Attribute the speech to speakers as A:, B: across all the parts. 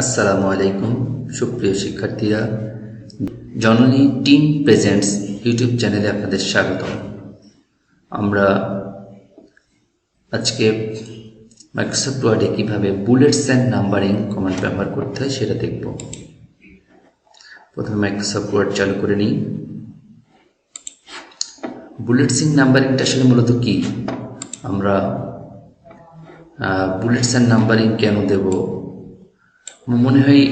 A: আসসালামু আলাইকুম, সুপ্রিয় শিক্ষার্থীরা। জননী টিম প্রেজেন্টস ইউটিউব চ্যানেলে আপনাদের স্বাগত আমরা আজকে মাইক্রোসফট ওয়ার্ডে কীভাবে বুলেটস অ্যান্ড নাম্বারিং কমান্ড ব্যবহার করতে হয় সেটা দেখব। প্রথমে মাইক্রোসফট ওয়ার্ড চালু করে নিই। বুলেটসিং নাম্বারিংটা আসলে মূলত কি? আমরা বুলেটস অ্যান্ড নাম্বারিং কেন দেবো? মনে হয়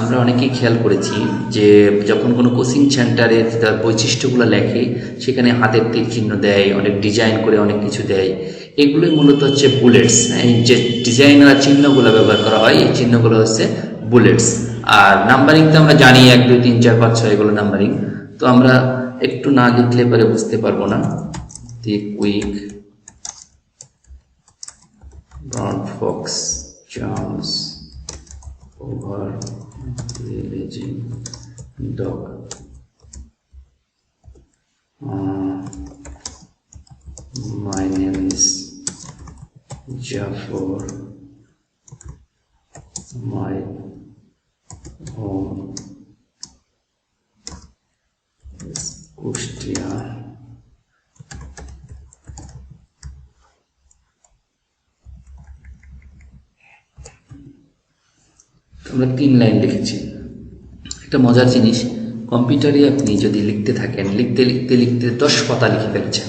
A: আমরা অনেকেই খেয়াল করেছি যে যখন কোনো কোচিং সেন্টারে তার বৈশিষ্ট্যগুলো লেখে, সেখানে হাতের তীর চিহ্ন দেয়, অনেক ডিজাইন করে অনেক কিছু দেয়। এগুলোই মূলত হচ্ছে বুলেটস যে ডিজাইনার চিহ্নগুলো ব্যবহার করা হয়, এই চিহ্নগুলো হচ্ছে বুলেটস আর নাম্বারিং তো আমরা জানি, এক, দুই, তিন, চার, পাঁচ, ছয়, এগুলো নাম্বারিং তো আমরা একটু না লিখলে পরে বুঝতে পারব না। The quick brown fox jumps over the raging dog. Uh, my name is Jafar. My home আমরা তিন লাইন লিখেছি। একটা মজার জিনিস, কম্পিউটারে আপনি যদি লিখতে থাকেন, লিখতে লিখতে লিখতে দশ পাতা লিখে ফেলেছেন,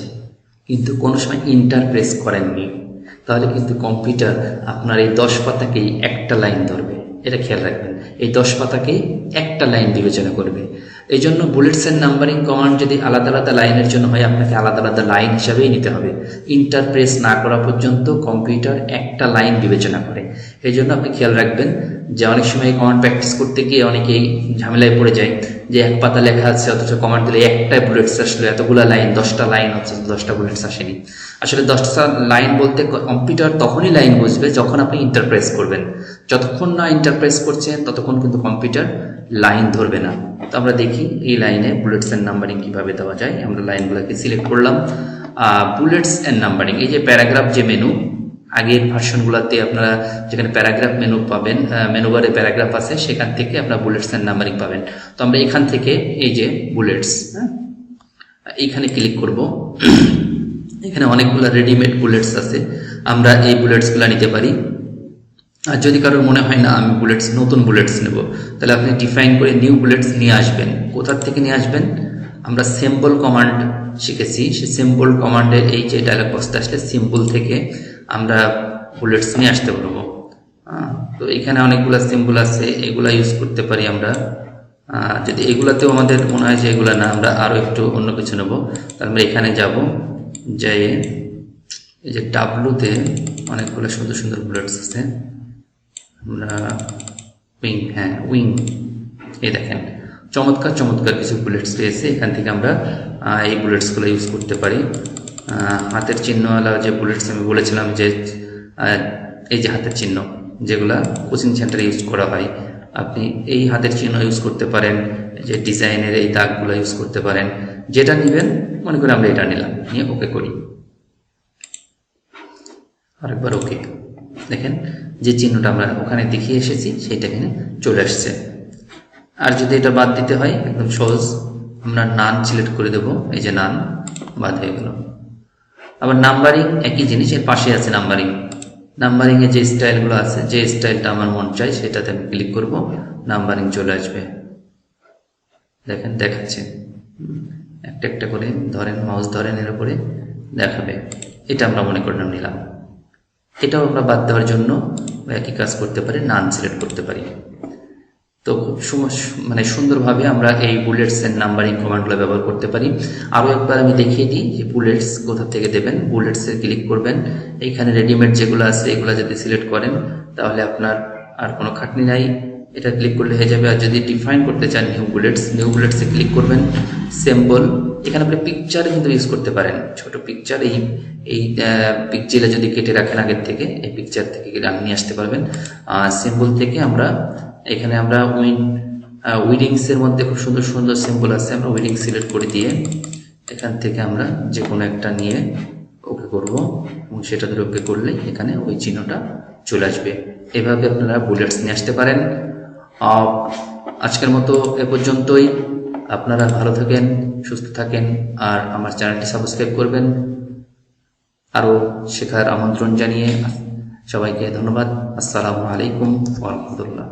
A: কিন্তু কোনো সময় ইন্টার প্রেস করেননি, তাহলে কিন্তু কম্পিউটার আপনার এই দশ পাতাকেই একটা লাইন ধরবে। এটা খেয়াল রাখবেন, এই দশ পাতাকেই একটা লাইন বিবেচনা করবে। এই জন্য বুলেটস এন্ড নাম্বারিং কমান্ড যদি আলাদা আলাদা লাইনের জন্য হয়, আপনাকে আলাদা আলাদা লাইন হিসাবেই নিতে হবে। ইন্টার প্রেস না করা পর্যন্ত কম্পিউটার একটা লাইন বিবেচনা করে। এই জন্য আপনি খেয়াল রাখবেন যে অনেক সময় কমান্ড প্র্যাকটিস করতে গিয়ে অনেকেই ঝামেলায় পড়ে যায় যে এক পাতা লেখা আছে, অথচ কমান্ড দিলে একটা বুলেটস আসলো, এতগুলো লাইন দশটা লাইন হচ্ছে, দশটা বুলেটস আসেনি। আসলে দশটা লাইন বলতে কম্পিউটার তখনই লাইন বুঝবে যখন আপনি ইন্টারপ্রেস করবেন। যতক্ষণ না ইন্টারপ্রেস করছেন, ততক্ষণ কিন্তু কম্পিউটার লাইন ধরবে না। তো আমরা দেখি এই লাইনে বুলেটস অ্যান্ড নাম্বারিং কীভাবে দেওয়া যায়। আমরা লাইনগুলোকে সিলেক্ট করলাম। বুলেটস অ্যান্ড নাম্বারিং এই যে প্যারাগ্রাফ যে মেনু আগের ভার্সনগুলোতে আপনারা যেখানে প্যারাগ্রাফ মেনু পাবেন মেনু বারে প্যারাগ্রাফ আছে, সেখান থেকে আপনারা বুলেটস অ্যান্ড নাম্বারিং পাবেন। তো আমরা এখান থেকে এই যে বুলেটস হ্যাঁ এইখানে ক্লিক করব। এখানে অনেকগুলো রেডিমেড বুলেটস আছে। আমরা এই বুলেটসগুলো নিতে পারি। আর যদি কারোর মনে হয়, না, আমি বুলেটস নতুন বুলেটস নেব, তাহলে আপনি ডিফাইন করে নিউ বুলেটস নিয়ে আসবেন। কোথার থেকে নিয়ে আসবেন? আমরা সিম্পল কমান্ড শিখেছি। সে সিম্পল কমান্ডের এই যে ডায়লগ বক্সটা আসলে সিম্পল থেকে আমরা বুলেটস নিয়ে আসতে পারব। তো এখানে অনেকগুলো সিম্বল আছে, এগুলা ইউজ করতে পারি আমরা। যদি এগুলাতেও আমাদের মনে হয় যে এগুলা না, আমরা আরও একটু অন্য কিছু নেব। তাহলে আমরা এখানে যাব যাই এই যে ডাব্লুতে অনেকগুলো সুন্দর সুন্দর বুলেটস আছে। আমরা উইং হ্যাঁ উইং এই দেখেন, চমৎকার চমৎকার কিছু বুলেটস পেয়েছে এখান থেকে আমরা এই বুলেটসগুলো ইউজ করতে পারি। হাতের চিহ্নওয়ালা যে বুলেটস আমি বলেছিলাম যে এই যে হাতের চিহ্ন, যেগুলা কোচিং সেন্টারে ইউজ করা হয়। আপনি এই হাতের চিহ্ন ইউজ করতে পারেন যে ডিজাইনের এই দাগগুলো ইউজ করতে পারেন। যেটা নেবেন, মনে করি আমরা এটা নিলাম, নিয়ে ওকে করি। আরেকবার ওকে দেখেন যে চিহ্নটা আমরা ওখানে দেখিয়ে এসেছি, সেইটা এখানে চলে আসছে। আর যদি এটা বাদ দিতে হয়, একদম সহজ, আমরা নান সিলেক্ট করে দেব, এই যে নান, বাদ হয়ে গেল। আবার নাম্বারিং একই জিনিস, এর পাশে আছে নাম্বারিং। নাম্বারিং এর যে স্টাইলগুলো আছে, যে স্টাইলটা আমার মন চাই সেটাতে আমি ক্লিক করব, নাম্বারিং চলে আসবে। দেখেন, দেখাচ্ছে। একটা একটা করে ধরেন, মাউস ধরেন, এর উপরে দেখাবে। এটা আমরা মনে করলাম নিলাম। এটাও আমরা বাদ দেওয়ার জন্য একই কাজ করতে পারি নান সিলেক্ট করতে পারি। তো খুব মানে সুন্দরভাবে আমরা এই বুলেটস এর নাম্বারিং কমান্ডগুলো ব্যবহার করতে পারি। আরও একবার আমি দেখিয়ে দিই যে বুলেটস কোথা থেকে দেবেন। বুলেটসে ক্লিক করবেন। এইখানে রেডিমেড যেগুলো আছে, এগুলো যদি সিলেক্ট করেন, তাহলে আপনার আর কোনো খাটনি নাই। এটা ক্লিক করলে হয়ে যাবে। আর যদি ডিফাইন করতে চান নিউ বুলেটস নিউ বুলেটসে ক্লিক করবেন। সিম্বল এখানে আপনি পিকচার কিন্তু ইউজ করতে পারেন। ছোট পিকচার এই এই পিকচারে যদি কেটে রাখেন আগের থেকে, এই পিকচার থেকে নিয়ে আসতে পারবেন। আর সিম্বল থেকে আমরা, এখানে আমরা উইন উইডিংস এর মধ্যে খুব সুন্দর সুন্দর সিম্বল আছে। আমরা উইডিং সিলেক্ট করে দিয়ে এখান থেকে আমরা যে কোনো একটা নিয়ে ওকে করব এবং সেটা ধরে ওকে করলে এখানে ওই চিহ্নটা চলে আসবে। এভাবে আপনারা বুলেটস নিয়ে আসতে পারেন। আজকের মতো এ পর্যন্তই। আপনারা ভালো থাকেন, সুস্থ থাকেন, আর আমার চ্যানেলটি সাবস্ক্রাইব করবেন। আরও শেখার আমন্ত্রণ জানিয়ে সবাইকে ধন্যবাদ। আসসালামু আলাইকুম ওরহমতুল্লাহ